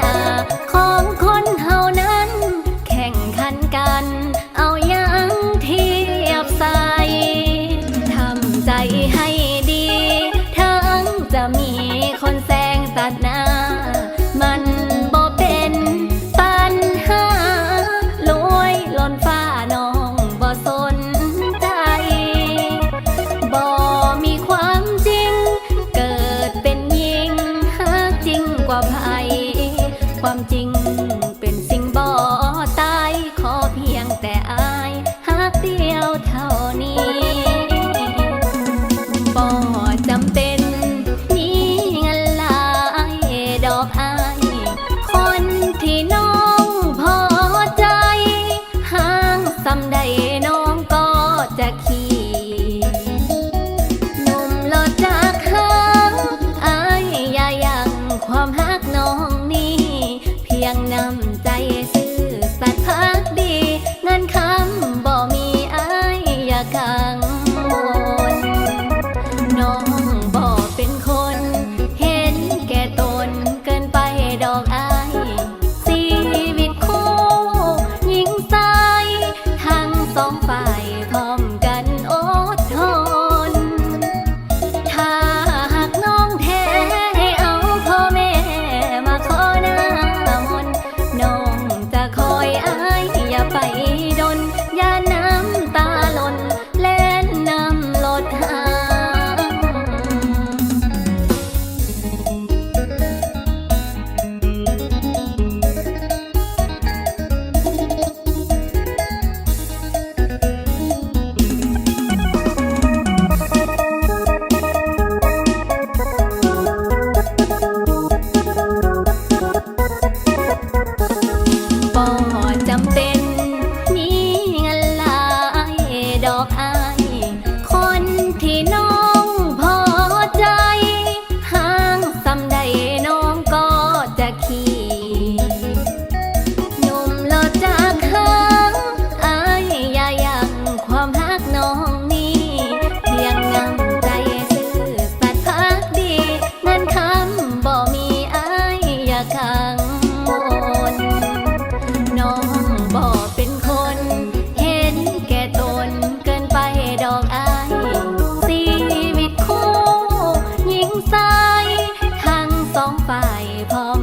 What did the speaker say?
นาของคนเฮานั้น แข่งขันกัน เอายางเทียบใสทำใจให้ดี ทั้งจะมีคนแซงตัดนามันบ่เป็นปัญหาลอยล้นฟ้าน้องบ่สนใจ บ่มีความจริง เกิดเป็นหญิงหาจริงกว่าพา ความจริง ขังอนน้องบอเป็นคน เห็นแก่ตนเกินไปดอกอซีวิตคู่หญิงชาทั้งสองฝ่ายพร้อม